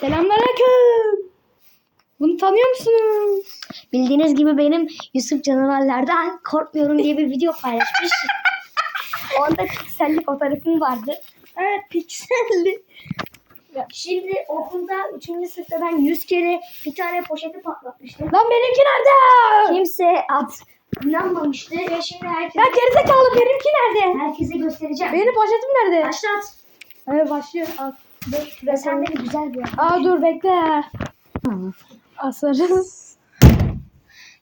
Selamünaleyküm. Bunu tanıyor musunuz? Bildiğiniz gibi benim Yusuf canavarlardan korkmuyorum diye bir video paylaşmış. Onda pikselli fotoğrafım vardı. Evet pikselli. Şimdi okulda 3. sınıfta ben 100 kere bir tane poşeti patlatmıştım. Lan benimki nerede? Kimse at inanmamıştı ve şimdi herkes, Ya gerizekalı benimki nerede? herkese göstereceğim. Benim poşetim nerede? Başlat. Evet başlıyor. Al. Dur. Sen beni güzel bir Aa dur bekle. Asarız.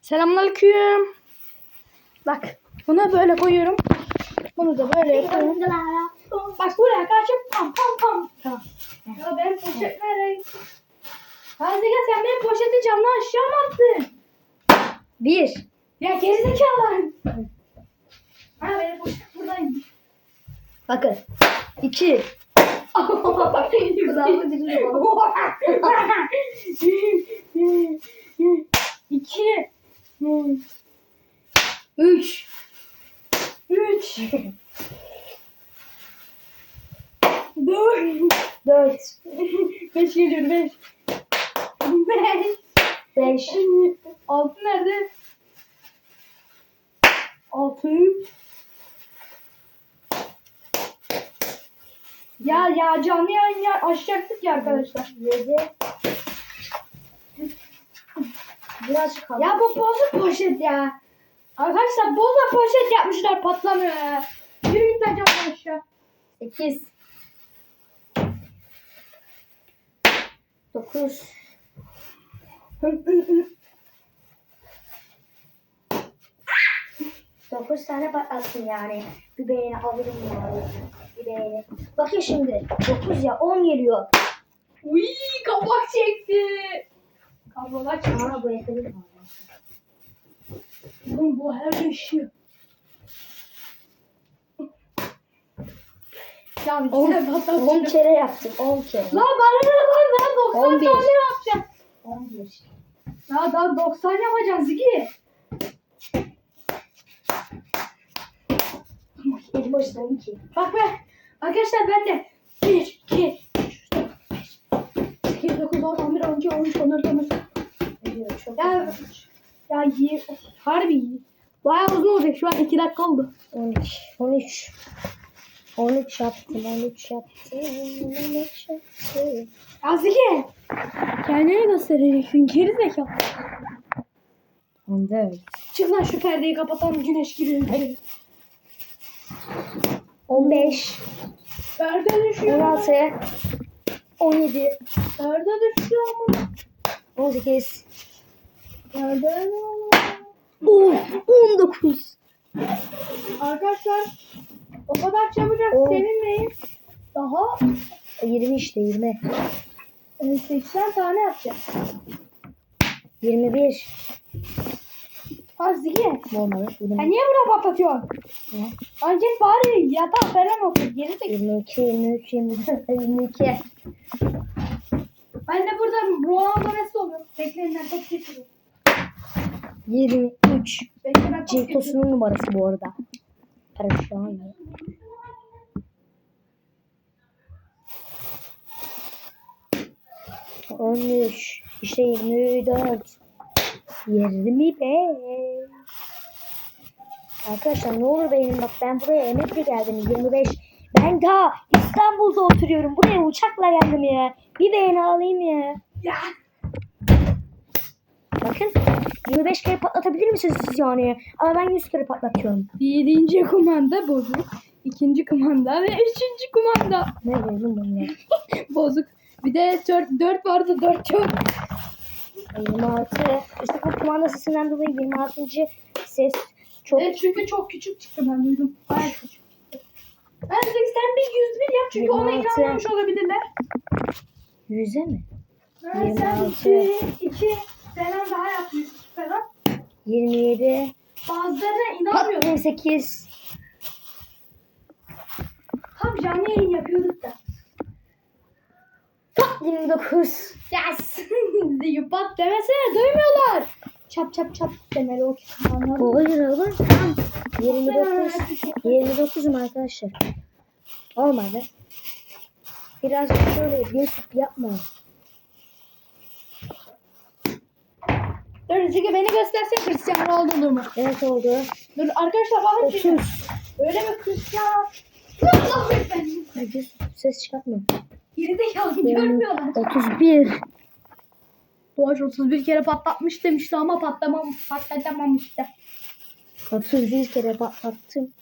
Selamünaleyküm. Bak bunu böyle koyuyorum. Bunu da böyle yapıyorum. Bak buraya karşı pam pam pam. Tamam. Ya benim poşet nereye? Hazrika sen benim poşeti camdan aşağı mı attın? Bir. Ya gerizekalı. Ha benim poşet buradaymış. Bakın. İki. Kulağımı. İki. Üç. Üç. Dört. Dört. Beş geliyor beş. Beş. Beş. Altı nerede? Altı. Ya ya canlı yayın ya arkadaşlar. Yedi. Birazcık kaldı. Ya bu bozuk poşet ya. Arkadaşlar bozuk poşet yapmışlar patlamıyor ya. Yürü git lan camdan aşağı. Sekiz. Dokuz. Dokuz tane patlattım yani. Bir beğeni alırım yani. Bir beğeni. Bakın şimdi. Dokuz ya on geliyor. Uy kapak çekti. Kablolar çekti. Aa yakaladım. Oğlum bu her işi. Ya bir On, kere patlat. on kere yaptım. On kere. Lan bana ne lan ben 90 On bir. tane yapacağım. On bir. Ya daha 90 yapacağız Zigi. Elim on iki. Bak be. Arkadaşlar ben de 1, 2, 10, 11, 12, 13, 14, 15. Ediyor çok. Ya, ya iyi. Harbi iyi. Bayağı uzun olacak. Şu an 2 dakika oldu. On iki. On üç. On üç yaptım. On üç yaptım. On üç yaptım. Ya Zigi. Kendini göstereceksin. Geri zekalı. Dört. Çık lan şu perdeyi kapatalım. Güneş giriyor. içeri. 15, Perde düşüyor. 16, 17, Perde düşüyor mu? 18, Perde 10, 19. Arkadaşlar o kadar çabucak On. sevinmeyin. Daha 20 işte 20. e, 80 tane yapacağız. 21. Ha Zigi. Bu olmadı. 20, Sen niye burada patlatıyorsun? Ne? Ancak bari yatağa falan otur. Geri de 22, 23, 24, 22. Ben de burada Ronaldo Messi oluyor. Bekleyin ben top getiriyorum. 23. Bekle ben getiriyorum. Numarası bu arada. Perişan ya. On üç, işte yirmi dört, yirmi beş. Arkadaşlar ne olur benim bak ben buraya emekle geldim 25. Ben daha İstanbul'da oturuyorum. Buraya uçakla geldim ya. Bir beğeni alayım ya. Ya. Bakın 25 kere patlatabilir misiniz siz yani? Ama ben 100 kere patlatıyorum. Birinci kumanda bozuk. ikinci kumanda ve üçüncü kumanda Ne oğlum bu ne? bozuk. Bir de dört, dört vardı dört yok. 26. İşte bu kumanda sesinden dolayı 26. ses çok Evet çünkü çok küçük çıktı ben duydum. Bayağı küçük. Ben dedim sen bir 101 yap çünkü ona 26. inanmamış olabilirler. yüze mi? Sen 26. iki, iki falan daha yapıyorsun falan. 27. Bazılarına inanmıyor. 28. Tam canlı yayın yapıyorduk da. 29. Yes. Yupat demesene duymuyorlar. Çap çap çap demeli o kesin anladın. Hayır oğlum. 29. 29'um arkadaşlar. Olmadı. Biraz şöyle geçip yapma. Dur Zeki beni göstersen Cristiano olduğumu. Evet oldu. Dur arkadaşlar bakın. 30. Öyle mi Cristiano? Allah Allah. Ses çıkartmıyor. Gerizekalı görmüyorlar. 31. Doğaç 31 kere patlatmış demişti ama patlamam, patlatamamıştı. 31 kere patlattım.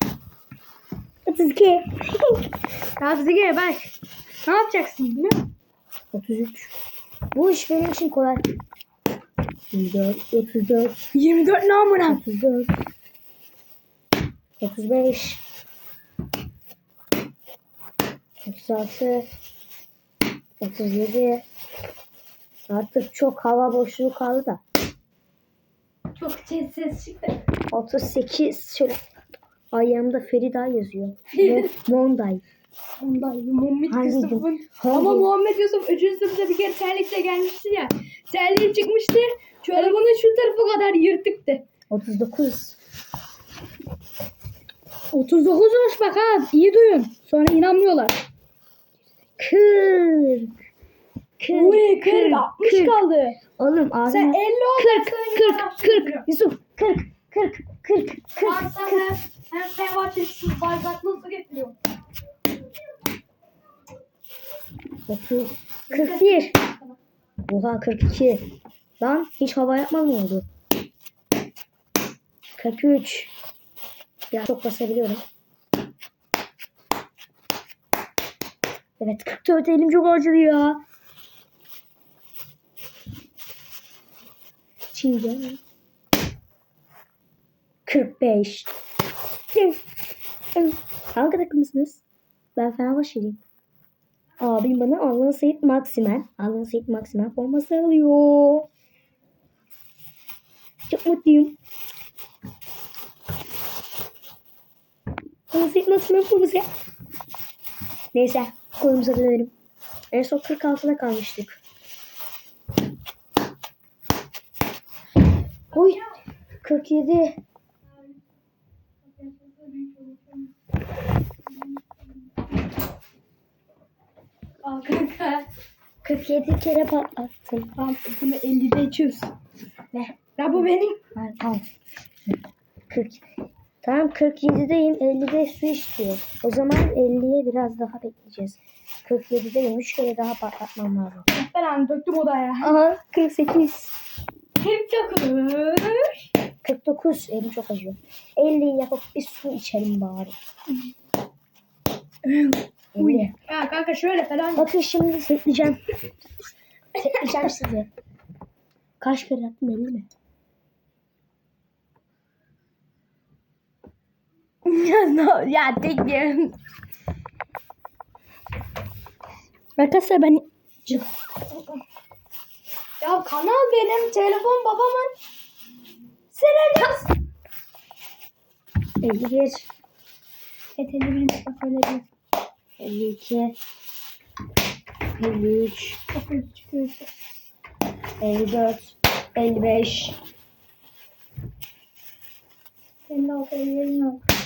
32. Ya bize gel bak. Ne yapacaksın biliyor musun? 33. Bu iş benim için kolay. 24, 34, 24 ne amına? 34, 35, 36, 37. Artık çok hava boşluğu kaldı da. Çok ses ses çıktı. 38 şöyle. Ayağımda Ferida yazıyor. Mo- Monday. Ondan Muhammed Hangi Yusuf'un. Hangi Ama? Muhammed Yusuf 3. sınıfta bir kere terlikle gelmişti ya. Terliği çıkmıştı. Çorabının şu tarafı kadar yırtıktı. 39. 39'muş bak ha. İyi duyun. Sonra inanmıyorlar. 40. 40. Uy 40 60 kaldı. Oğlum ağzına. Sen 50 ol. 40, 40, 40. Yusuf 40, 40, 40, 40, Abi sen 40. de hem Fenerbahçe'sin bardaklı su getiriyorum. 30, 41. Oha 42. Lan hiç hava yapmam mı oldu? 43. Ya çok basabiliyorum. Evet 44 elim çok acıyor. Çiğdem. 45. Hangi takımısınız? Ben Fenerbahçeliyim. Abim bana Alan Seyit Maximen, Alan Seyit Maximen forması alıyor. Çok mutluyum. Alan Seyit Maximen forması. Neyse, konumuza dönelim. En son 46'da kalmıştık. Oy, 47. Al kanka. 47 kere patlattım. Tamam bunu 50'de içiyoruz. Ne? Ya bu benim. Ha, tamam. 40. Tamam 47'deyim. 50'de su istiyor. O zaman 50'ye biraz daha bekleyeceğiz. 47'deyim. 3 kere daha patlatmam lazım. Ben hani döktüm odaya. Aha 48. 49. 49. Elim çok acıyor. 50'yi yapıp bir su içelim bari. 50. Ya kanka şöyle falan. Bakın şimdi setleyeceğim. setleyeceğim sizi. Kaç kere yaptım 50 mi? Ya no, ya tek yerim. Arkadaşlar ben Ya kanal benim, telefon babamın. Sen yaz. 51, Et 51 bak öyle bir. 52, 53, 54, 55, 56, 57, 56.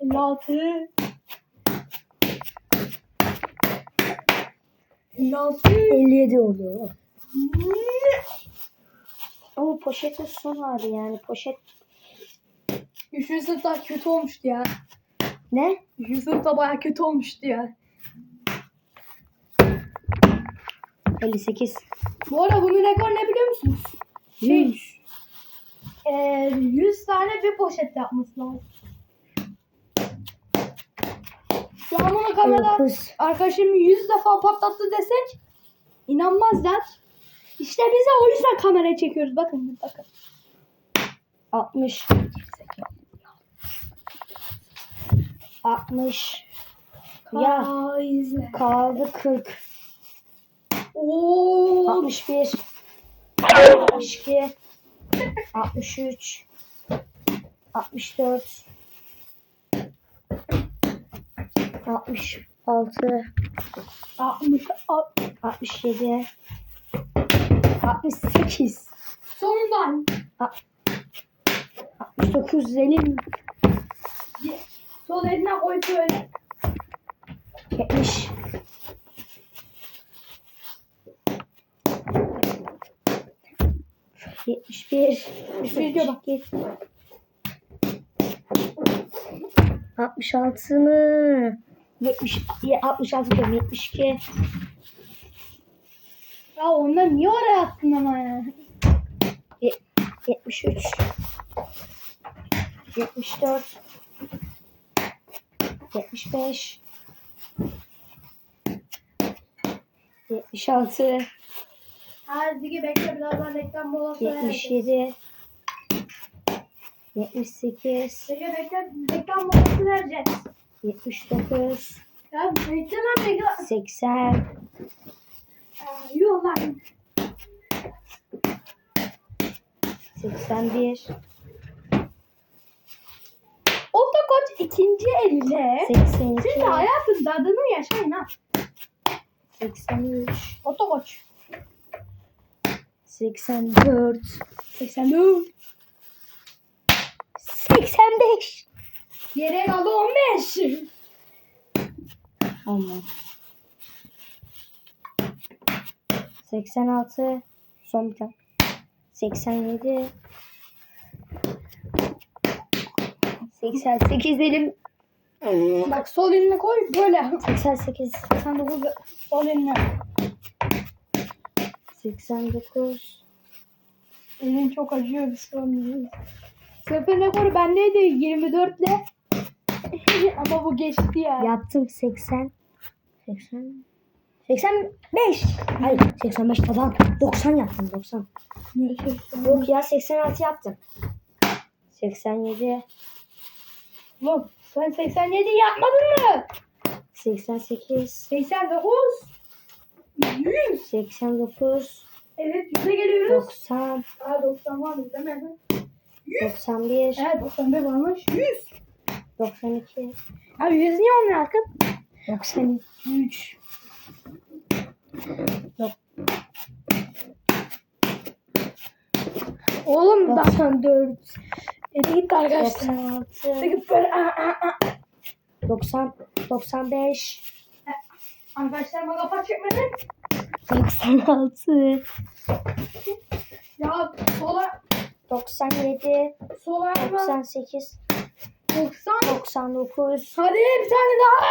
56. 57 oldu. Ama poşetin son hali yani poşet Üçüncü sınıfta kötü olmuştu ya. ne? Üçüncü sınıfta baya kötü olmuştu ya. 58. Bu arada bunun rekor ne biliyor musunuz? Şey, eee 100 tane bir poşet yapması lazım. Şu an bunu kamera 59. arkadaşım 100 defa patlattı desek inanmazlar. İşte biz de o yüzden kameraya çekiyoruz. Bakın bakın. 60. 60. Ya kaldı 40. Oo. 61. 62. 63. 64. 66. 60. a- 67. 68. Sonundan. 69 elim. Sol eline koy böyle. 70. 71. Bir video bak. 66 mı? 70, 66 diyorum 72. Ya onları niye oraya attın ama ya? Ye- 73 74 75 76 Hadi Zigi bekle birazdan reklam molası verecek. 77 78 Zigi bekle reklam molası vereceğiz. 79 Ya lan bekle. 80 Aa, Yok lan. 81 Otokoç ikinci elle. 82 Siz de hayatın tadını yaşayın ha. 83 Otokoç. 84 84. 85 Yere kaldı 15. Aman. 86 son bir tane. 87 88 elim Bak sol eline koy böyle. 88 Sen de bu sol eline. 89 Elin çok acıyor bir şey olmuyor. Sıfır rekoru bendeydi 24 ile. Ama bu geçti ya. yaptım 80 80 85 hayır 85 falan 90 yaptım 90 yok ya 86 yaptım 87 Oğlum sen 87 yapmadın mı? 88 89. 100. 89 Evet 100'e geliyoruz. 90 Aa 90 var değil mi? 91 Evet 91 varmış. 100. 92 Abi 100 niye olmuyor Akın? 93 Oğlum daha 94 Hadi git arkadaşlar. 96 Hadi git böyle. Aa, aa, aa. 90 95 Arkadaşlar bana kapat çekmedin. 96 Ya sola 97 sola yapma. 98 90. 99 Hadi bir tane daha.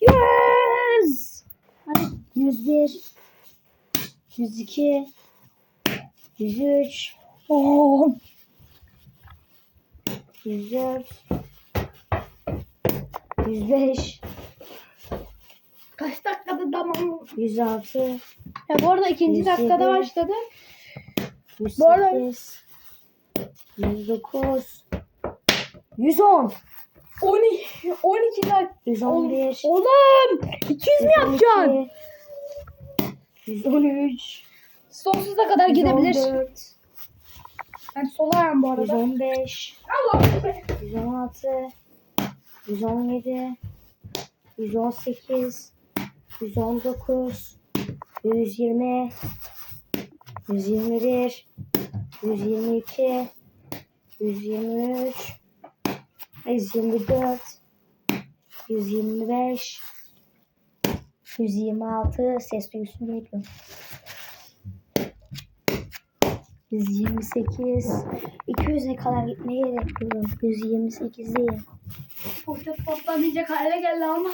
Yes! 101 102 103 Oh. 104 105 Kaç dakikada tamam. 106 Ya bu arada ikinci 107. dakikada başladı. 108 Bu arada- 109 110 12 12 dakika. 111 Oğlum 200 mi yapacaksın? 113 Sonsuza kadar gidebilir. 114 Ben sola ayağım bu arada. 115 Allah be. 116 117 118 119 120 121 122 123 124 125 126 ses duyusun geliyor 128 200'e kadar gitmeye gerek duyuyorum 128'deyim Poşet toplanacak hale geldi ama.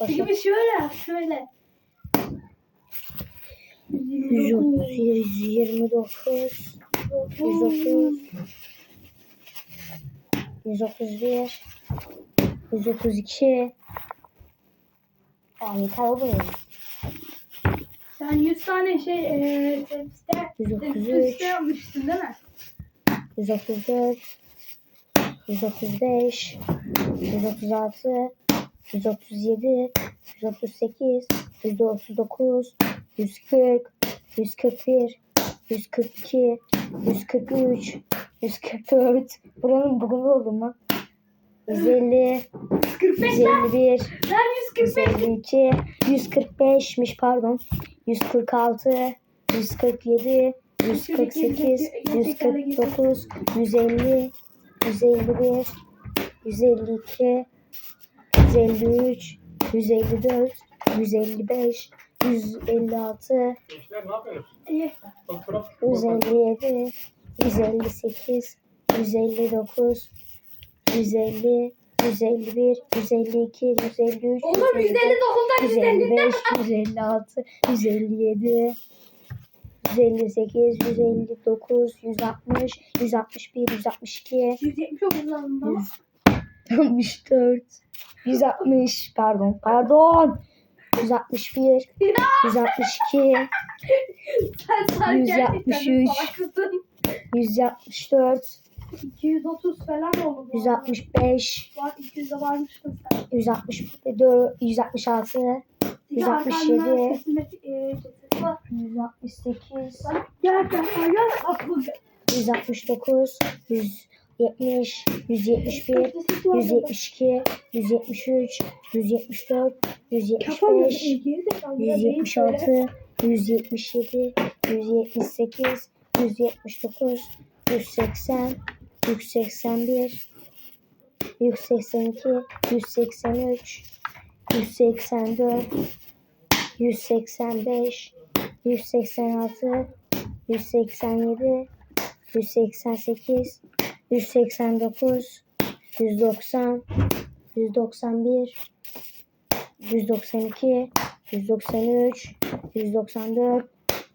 Başa Gibi şöyle. yap şöyle. 130, 129, 130, 131, 132. Aa, yeter olur mu? Sen 100 tane şey eee tepside 133. tepside yapmıştın değil mi? 134, 135, 136, 137, 138, 139, 140, 141, 142, 143, 144. Buranın bugün oldum lan. 150, 45 lan. 151, Ben 145. 152, 145'miş pardon. 146, 147, 148, 149, 150, 151, 152, 153, 154, 155, 156, Gençler ne yapıyorsunuz? İyi. Fotoğraf. 157, 158, 159, 150, 151, 152, 153, Oğlum 159'dan 155, 156, 157, 158, 159, 160, 161, 162, 179 lazım baba. 164, 160, pardon, pardon, 161, 162, Sen sen 163. gerçekten salaksın. 164, 230 falan oldu bu. 165, Var 200'e varmıştın sen. 164, 166, Bir de 167. arkandan sesime e, cesedi var. 168, Gel gel gel gel. Atılacak. 169, 170, 171, 172, 173, 174, 175, 176, 177, 178, 179, 180, 181, 182, 183, 184, 185, 186, 187, 188, 189, 190, 191, 192, 193, 194,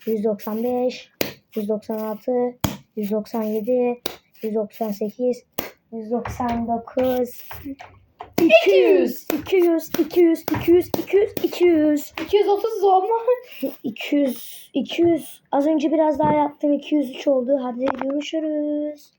195, 196, 197, 198, 199, 200, 200, 200, 200, 200, 200, 230 zor mu? 200, 200. Az önce biraz daha yaptım. 203 oldu. Hadi görüşürüz.